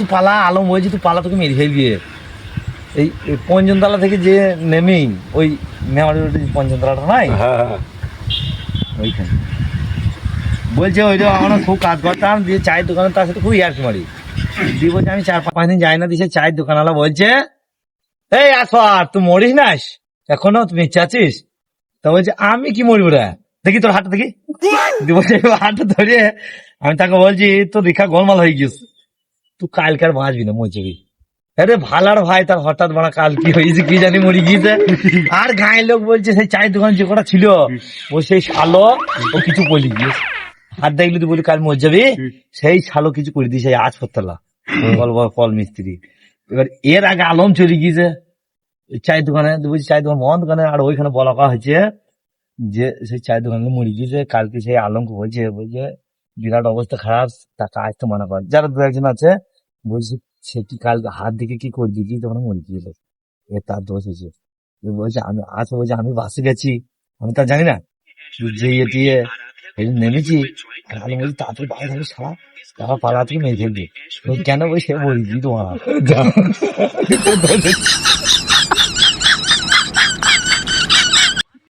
তুই পালা আলম বলছি তুই পালা তোকে মেরে ফেলবি। এই পঞ্চমতলা থেকে যে নেমেই ওই মেমারি রোডে যে পঞ্চমতলাটা নাই? হ্যাঁ ওইখানে। বলছে ওই আমরা খুব কাজ করতাম দিয়ে চায়ের দোকানে তার সাথে খুব ইয়ার্কি মারি। দিয়ে বলছে আমি চার পাঁচ দিন যাই না দিছে চায়ের দোকানওয়ালা বলছে এই আসো আর তুই মরিস নাস এখনও তুমি ইচ্ছা আছিস? তা বলছে আমি কি মরিব রে? দেখি তোর হাতটা দেখি। দিয়ে বলছে হাতটা ধরে আমি তাকে বলছি তোর রেখা গোলমাল হয়ে গিয়েছে। তুই কালকার বাঁচবি না মরছিবি আরে ভালার ভাই তার হঠাৎ বড় কাল কি হয়েছে কি জানি মরি গিয়েছে আর গায়ের লোক বলছে সেই চায়ের দোকান যে কটা ছিল ও সেই শালো ও কিছু বলি গিয়েছে আর দেখলি তুই বলি কাল মর যাবি সেই শালো কিছু করে দিয়েছে আজ ফতলা কল কল মিস্ত্রি এবার এর আগে আলম চলে গিয়েছে চায়ের দোকানে বলছি চায়ের দোকান মহান দোকানে আর ওইখানে বলা হয়েছে যে সেই চায়ের দোকানে মরে গিয়েছে কালকে সেই আলমকে বলছে বলছে বিরাট অবস্থা খারাপ, তাকে আজ তো মানা কর যারা দু একজন আছে, বলছি, সে কি কাল হাত দিকে কি করে দিয়েছি? তখন মরে গিয়েছিল এ তার দোষ হয়েছে। বলছে, আমি আজ বলছে, আমি বাসে গেছি। আমি তা জানি না। যে ইয়ে নেমেছি আলম বলছি, তাড়াতাড়ি সারা তারা পালা থেকে মেরে ফেলবে। কেন সে বলছি তোমার